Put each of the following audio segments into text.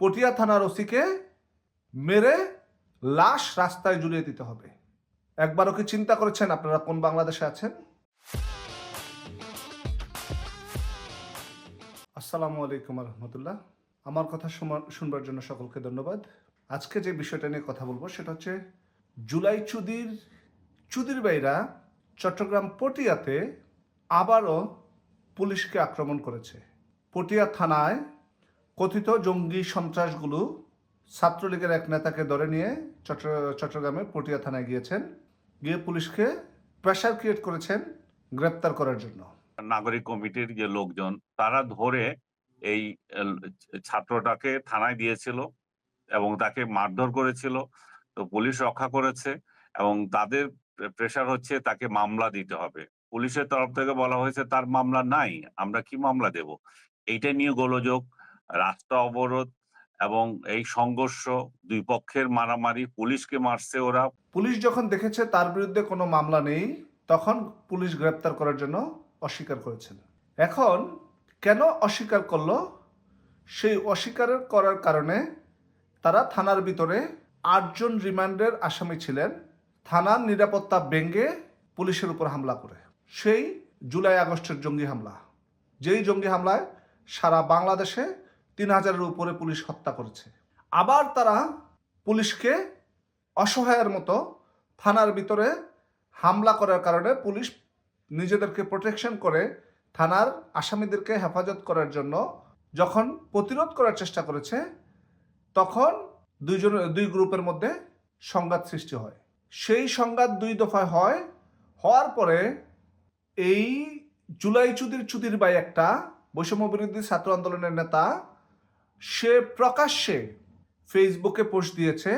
পটিয়া থানার ওসিকে মেরে লাশ রাস্তায় ঝুলিয়ে দিতে হবে। একবারও কি চিন্তা করেছেন আপনারা কোন বাংলাদেশে আছেন? আসসালামু আলাইকুম রহমতুল্লাহ আমার কথা শুনবার জন্য সকলকে ধন্যবাদ। আজকে যে বিষয়টা নিয়ে কথা বলব সেটা হচ্ছে জুলাই চুদির চুদির বাইরা চট্টগ্রাম পটিয়াতে আবারও পুলিশকে আক্রমণ করেছে। পটিয়া থানায় কথিত জঙ্গি সন্ত্রাসগুলো ছাত্রলীগের এক নেতাকে ধরে নিয়ে চট্ট- চট্টগ্রামে পটিয়া থানায় গিয়েছেন। গিয়ে পুলিশকে প্রেশার ক্রিয়েট করেছেন গ্রেপ্তার করার জন্য। নাগরিক কমিটির যে লোকজন, তারা ধরে এই ছাত্রটাকে থানায় দিয়েছিল এবং তাকে মারধর করেছিল। তো পুলিশ রক্ষা করেছে এবং তাদের প্রেশার হচ্ছে তাকে মামলা দিতে হবে। পুলিশের তরফ থেকে বলা হয়েছে, তার মামলা নাই, আমরা কি মামলা দেব? এইটা নিয়ে গোলযোগ রাস্তা অবরোধ এবং এই সংঘর্ষ, দুই পক্ষের মারামারি, পুলিশকে মারছে ওরা। পুলিশ যখন দেখেছে তার বিরুদ্ধে কোনো মামলা নেই, তখন পুলিশ গ্রেপ্তার করার জন্য অস্বীকার করেছিল। এখন কেন অস্বীকার করল? সেই অস্বীকার করার কারণে তারা থানার ভিতরে আটজন রিমান্ডের আসামি ছিলেন। থানার নিরাপত্তা ব্যঙ্গে পুলিশের উপর হামলা করে। সেই জুলাই আগস্টের জঙ্গি হামলা। যেই জঙ্গি হামলায় সারা বাংলাদেশে তিন হাজারের উপরে পুলিশ হত্যা করেছে। আবার তারা পুলিশকে অসহায়ের মতো থানার ভিতরে হামলা করার কারণে পুলিশ নিজেদেরকে প্রোটেকশন করে থানার আসামিদেরকে হেফাজত করার জন্য যখন প্রতিরোধ করার চেষ্টা করেছে, তখন দুইজন, দুই গ্রুপের মধ্যে সংঘাত সৃষ্টি হয়। সেই সংঘাত দুই দফায় হয়। হওয়ার পরে এই জুলাই চুদির চুদির বাই একটা বৈষম্য বিরোধী ছাত্র আন্দোলনের নেতা সে প্রকাশ্যে ফেসবুকে পোস্ট দিয়েছে,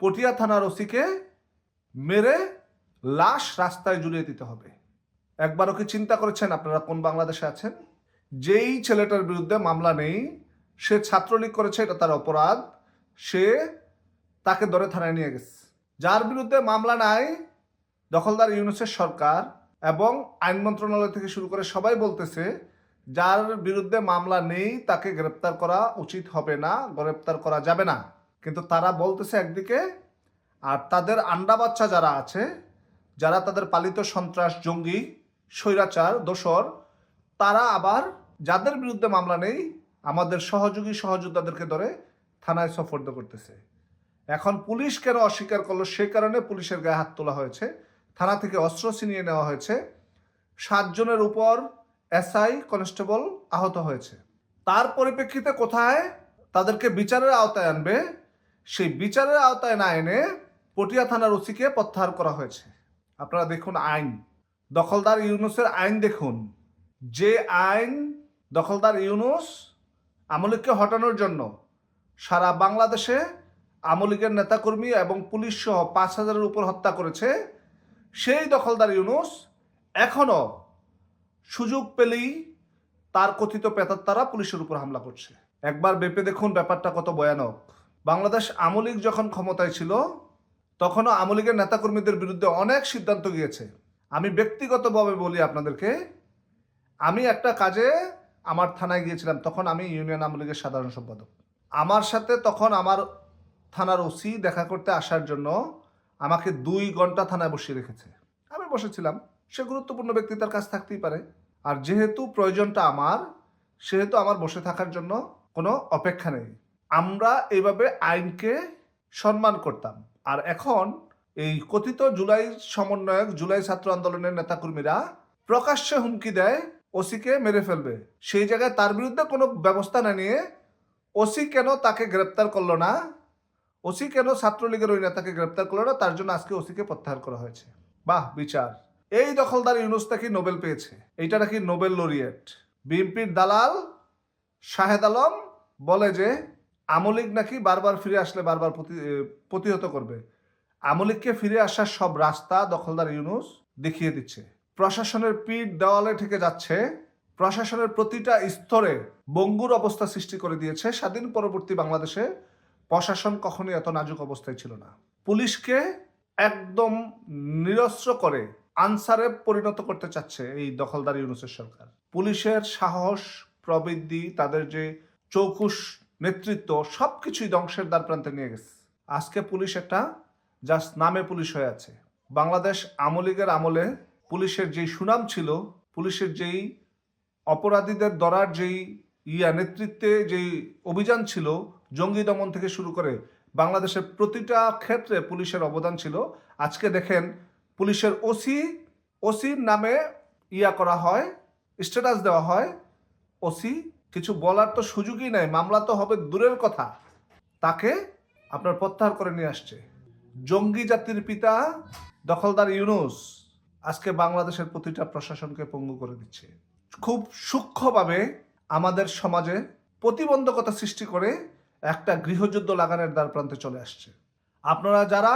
পটিয়া থানার ওসিকে মেরে লাশ রাস্তায় ঝুলিয়ে দিতে হবে। একবারও কি চিন্তা করেছেন আপনারা কোন বাংলাদেশে আছেন? যেই ছেলেটার বিরুদ্ধে মামলা নেই, সে ছাত্রলীগ করেছে, এটা তার অপরাধ, সে তাকে ধরে থানায় নিয়ে গেছে। যার বিরুদ্ধে মামলা নাই, দখলদার ইউনুসের সরকার এবং আইন মন্ত্রণালয় থেকে শুরু করে সবাই বলতেছে যার বিরুদ্ধে মামলা নেই, তাকে গ্রেপ্তার করা উচিত হবে না, গ্রেপ্তার করা যাবে না। কিন্তু তারা বলতেছে একদিকে, আর তাদের আন্ডা বাচ্চা যারা আছে, যারা তাদের পালিত সন্ত্রাস, জঙ্গি, স্বৈরাচার দোসর তারা আবার যাদের বিরুদ্ধে মামলা নেই, আমাদের সহযোগী সহযোদ্ধাদেরকে ধরে থানায় সফর্দ করতেছে। এখন পুলিশ কেন অস্বীকার করল? সে কারণে পুলিশের গায়ে হাত তোলা হয়েছে। থানা থেকে অস্ত্র ছিনিয়ে নেওয়া হয়েছে। সাতজনের উপর এসআই কনস্টেবল আহত হয়েছে। তার পরিপ্রেক্ষিতে কোথায় তাদেরকে বিচারের আওতায় আনবে, সেই বিচারের আওতায় না এনে পটিয়া থানার ওসিকে প্রত্যাহার করা হয়েছে। আপনারা দেখুন আইন। দখলদার ইউনুসের আইন দেখুন। যে আইন দখলদার ইউনুস আমলিককে হটানোর জন্য সারা বাংলাদেশে আমলিকের নেতাকর্মী এবং পুলিশ সহ পাঁচ হাজারের উপর হত্যা করেছে, সেই দখলদার ইউনুস এখনও সুযোগ পেলেই তার কথিত পেতাত্তারা পুলিশের উপর হামলা করছে। একবার বেপে দেখুন ব্যাপারটা কত ভয়ানক। বাংলাদেশ আমলিক যখন ক্ষমতায় ছিল, তখনও আমলিগের নেতাকর্মীদের বিরুদ্ধে অনেক সিদ্ধান্ত গিয়েছে। আমি ব্যক্তিগতভাবে বলি আপনাদেরকে, আমি একটা কাজে আমার থানায় গিয়েছিলাম, তখন আমি ইউনিয়ন আমলিগের সাধারণ সম্পাদক। আমার সাথে তখন আমার থানার ওসি দেখা করতে আসার জন্য আমাকে দুই ঘণ্টা থানায় বসিয়ে রেখেছে। আমি বসেছিলাম, সে গুরুত্বপূর্ণ ব্যক্তি তার কাছ থাকতেই পারে। আর যেহেতু প্রয়োজনটা আমার, সেহেতু আমার বসে থাকার জন্য কোনো অপেক্ষা নেই। আমরা এইভাবে আইনকে সম্মান করতাম। আর এখন এই কথিত জুলাই সমন্বয়ক, জুলাই ছাত্র আন্দোলনের নেতাকর্মীরা প্রকাশ্যে হুমকি দেয় ওসিকে মেরে ফেলবে। সেই জায়গায় তার বিরুদ্ধে কোনো ব্যবস্থা না নিয়ে ওসি কেন তাকে গ্রেপ্তার করল না? ওসি কেন ছাত্রলীগের ওই নেতাকে গ্রেপ্তার করল না? তার জন্য আজকে ওসিকে প্রত্যাহার করা হয়েছে। বাহ, বিচার। এই দখলদার ইউনুস নাকি নোবেল পেয়েছে? এইটা নাকি নোবেল লরিয়েট। বিএনপির দালাল শাহেদ আলম বলে যে আমলিক নাকি বারবার ফিরে আসলে, বারবার প্রতি- প্রতিহত করবে। আমলিককে ফিরে আসার সব রাস্তা দখলদার ইউনুস দেখিয়ে দিচ্ছে। প্রশাসনের পিঠ দেওয়ালে থেকে যাচ্ছে। প্রশাসনের প্রতিটা স্তরে বঙ্গুর অবস্থা সৃষ্টি করে দিয়েছে। স্বাধীন পরবর্তী বাংলাদেশে প্রশাসন কখনোই এত নাজুক অবস্থায় ছিল না। পুলিশকে একদম নিরস্ত্র করে আনসারে পরিণত করতে চাচ্ছে এই দখলদার ইউনুসের সরকার। পুলিশের সাহস, প্রবৃদ্ধি, তাদের যে চৌকুশ নেতৃত্ব সব কিছুই ধ্বংসের দ্বার প্রান্তে নিয়ে গেছে। আজকে পুলিশ একটা জাস্ট নামে পুলিশ হয়ে আছে। বাংলাদেশ আমলিগের আমলে পুলিশের যেই সুনাম ছিল, পুলিশের যেই অপরাধীদের ধরার যেই ইয়া নেতৃত্বে যেই অভিযান ছিল, জঙ্গি দমন থেকে শুরু করে বাংলাদেশের প্রতিটা ক্ষেত্রে পুলিশের অবদান ছিল। আজকে দেখেন পুলিশের ওসি ওসির নামে ইয়া করা হয় স্ট্যাটাস দেওয়া হয়। ওসি, কিছু বলার তো সুযোগই নাই, মামলা তো হবে দূরের কথা। তাকে আপনার প্রত্যাহার করে নিয়ে আসছে। জঙ্গি জাতির পিতা দখলদার ইউনুস আজকে বাংলাদেশের প্রতিটা প্রশাসনকে পঙ্গু করে দিচ্ছে। খুব সূক্ষ্মভাবে আমাদের সমাজে প্রতিবন্ধকতা সৃষ্টি করে একটা গৃহযুদ্ধ লাগানোর দ্বার প্রান্তে চলে আসছে। আপনারা যারা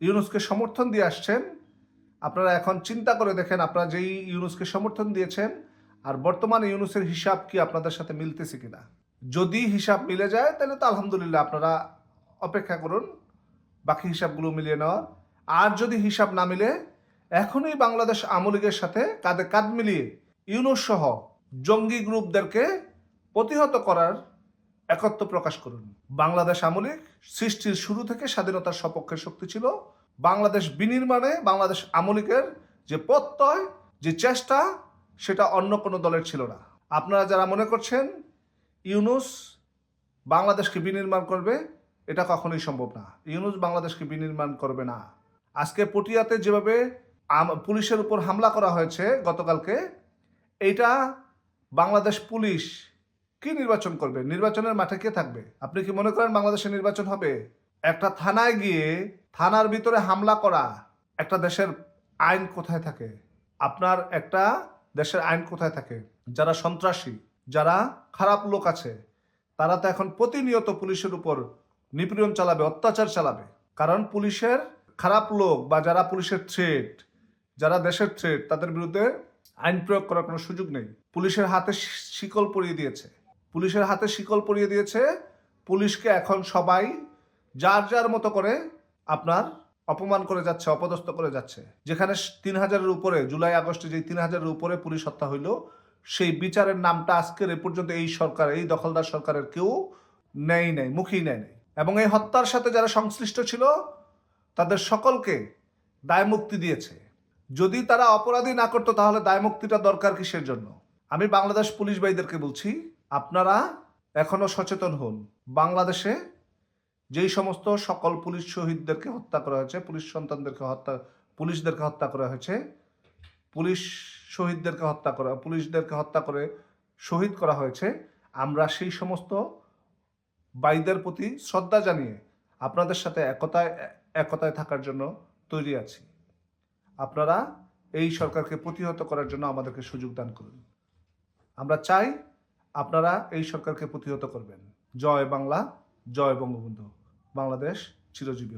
ইউনুসকে সমর্থন দিয়ে আসছেন আপনারা এখন চিন্তা করে দেখেন আপনারা যেই ইউনুসকে সমর্থন দিয়েছেন আর বর্তমানে ইউনুসের হিসাব কি আপনাদের সাথে মিলতেছে কিনা। যদি হিসাব মিলে যায়, তাহলে তো আলহামদুলিল্লাহ আপনারা অপেক্ষা করুন, বাকি হিসাবগুলো মিলিয়ে নেওয়ার। আর যদি হিসাব না মিলে, এখনই বাংলাদেশ আমলিগের সাথে কাঁধে কাঁধ মিলিয়ে ইউনুস সহ জঙ্গি গ্রুপদেরকে প্রতিহত করার একত্ব প্রকাশ করুন। বাংলাদেশ আমলিক সৃষ্টির শুরু থেকে স্বাধীনতার সপক্ষে শক্তি ছিল বাংলাদেশ বিনির্মাণে, বাংলাদেশ আমলিকের যে প্রত্যয়, যে চেষ্টা, সেটা অন্য কোনো দলের ছিল না। আপনারা যারা মনে করছেন ইউনুস বাংলাদেশকে বিনির্মাণ করবে, এটা কখনোই সম্ভব না। ইউনুস বাংলাদেশকে বিনির্মাণ করবে না। আজকে পটিয়াতে যেভাবে পুলিশের উপর হামলা করা হয়েছে গতকালকে, এইটা বাংলাদেশ পুলিশ কি নির্বাচন করবে? নির্বাচনের মাঠে কে থাকবে? আপনি কি মনে করেন বাংলাদেশে নির্বাচন হবে? একটা থানায় গিয়ে থানার ভিতরে হামলা করা একটা দেশের আইন কোথায় থাকে? আপনার একটা দেশের আইন কোথায় থাকে? যারা সন্ত্রাসী, যারা খারাপ লোক আছে, তারা তো এখন প্রতিনিয়ত পুলিশের উপর নিপীড়ন চালাবে, অত্যাচার চালাবে। কারণ পুলিশের খারাপ লোক বা যারা পুলিশের থ্রেট যারা দেশের থ্রেট তাদের বিরুদ্ধে আইন প্রয়োগ করার কোনো সুযোগ নেই। পুলিশের হাতে শিকল পরিয়ে দিয়েছে। পুলিশের হাতে শিকল পরিয়ে দিয়েছে। পুলিশকে এখন সবাই যার যার মতো করে আপনার অপমান করে যাচ্ছে, অপদস্থ করে যাচ্ছে। যেখানে তিন হাজারের উপরে, জুলাই, আগস্টে যে তিন হাজারের উপরে পুলিশ হত্যা হইল, সেই বিচারের নামটা আজকের এ পর্যন্ত এই সরকার, এই দখলদার সরকারের কেউ নেই নেই, মুখেই নেয় নেই। এবং এই হত্যার সাথে যারা সংশ্লিষ্ট ছিল, তাদের সকলকে দায় মুক্তি দিয়েছে। যদি তারা অপরাধী না করতো, তাহলে দায় মুক্তিটা দরকার কিসের জন্য? আমি বাংলাদেশ পুলিশ ভাইদেরকে বলছি, আপনারা এখনও সচেতন হন। বাংলাদেশে যেই সমস্ত সকল পুলিশ শহীদদেরকে হত্যা করা হয়েছে, পুলিশ সন্তানদেরকে হত্যা, পুলিশদেরকে হত্যা করা হয়েছে, পুলিশ শহীদদেরকে হত্যা করা, পুলিশদেরকে হত্যা করে শহীদ করা হয়েছে, আমরা সেই সমস্ত বাইদের প্রতি শ্রদ্ধা জানিয়ে আপনাদের সাথে একতায় একতায় থাকার জন্য তৈরি আছি। আপনারা এই সরকারকে প্রতিহত করার জন্য আমাদেরকে সুযোগ দান করুন। আমরা চাই আপনারা এই সরকারকে প্রতিহত করবেন। জয় বাংলা, জয় বঙ্গবন্ধু। বাংলাদেশ চিরজীবী।